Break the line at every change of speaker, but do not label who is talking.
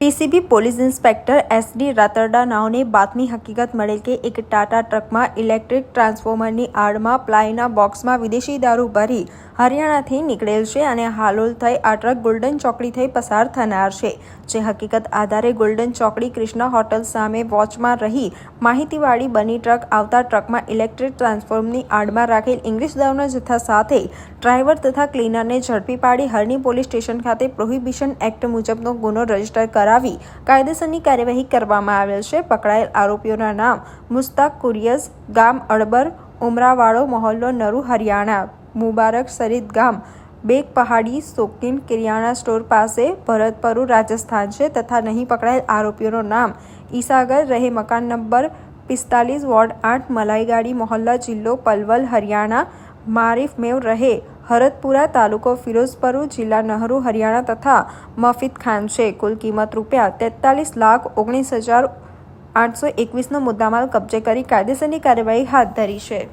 PCB police inspector SD Ratarda નાઓને બાતમી હકીકત મળેલ કે એક ટાટા ટ્રકમાં ઇલેક્ટ્રિક ટ્રાન્સફોર્મરની આડમાં પ્લાયના બોક્સમાં વિદેશી દારૂ ભરી હરિયાણાથી નીકળેલ છે અને હાલોલ થઈ આ ટ્રક ગોલ્ડન ચોકડી થઈ પસાર થનાર છે, જે હકીકત આધારે ગોલ્ડન ચોકડી કૃષ્ણ હોટલ સામે વોચમાં રહી માહિતીવાળી બની ટ્રક આવતા ટ્રકમાં ઇલેક્ટ્રિક ટ્રાન્સફોર્મની આડમાં રાખેલ ઇંગ્લિશ દારૂના જથ્થા સાથે ડ્રાઈવર તથા ક્લીનરને ઝડપી પાડી હરણી પોલીસ સ્ટેશન ખાતે પ્રોહિબિશન એક્ટ મુજબનો ગુનો રજિસ્ટર કરાવી કાયદેસરની કાર્યવાહી કરવામાં આવેલ છે. પકડાયેલ આરોપીઓના નામ મુસ્તાક કુરિયસ, ગામ અડબર ઉમરાવાડો મોહલ્લો, નરુ, હરિયાણા. મુબારક સરીદ ગામ. બેગ પહાડી સોકીન કિરિયાણા સ્ટોર પાસે ભરતપરુ રાજસ્થાન છે તથા નહીં પકડાયેલ આરોપીઓનું નામ. ઈસાગર રહે મકાન નંબર પિસ્તાલીસ વોર્ડ આઠ મલાઈગાડી મોહલ્લા જિલ્લો પલવલ, હરિયાણા. મારિફ મેવ રહે હરતપુરા તાલુકો ફિરોઝપુર જિલ્લા નહરુ, હરિયાણા તથા મફિદ ખાન છે. કુલ કિંમત રૂપિયા તેતાલીસ લાખ ઓગણીસ હજાર આઠસો એકવીસનો મુદ્દામાલ કબજે કરી કાયદેસરની કાર્યવાહી હાથ ધરી છે.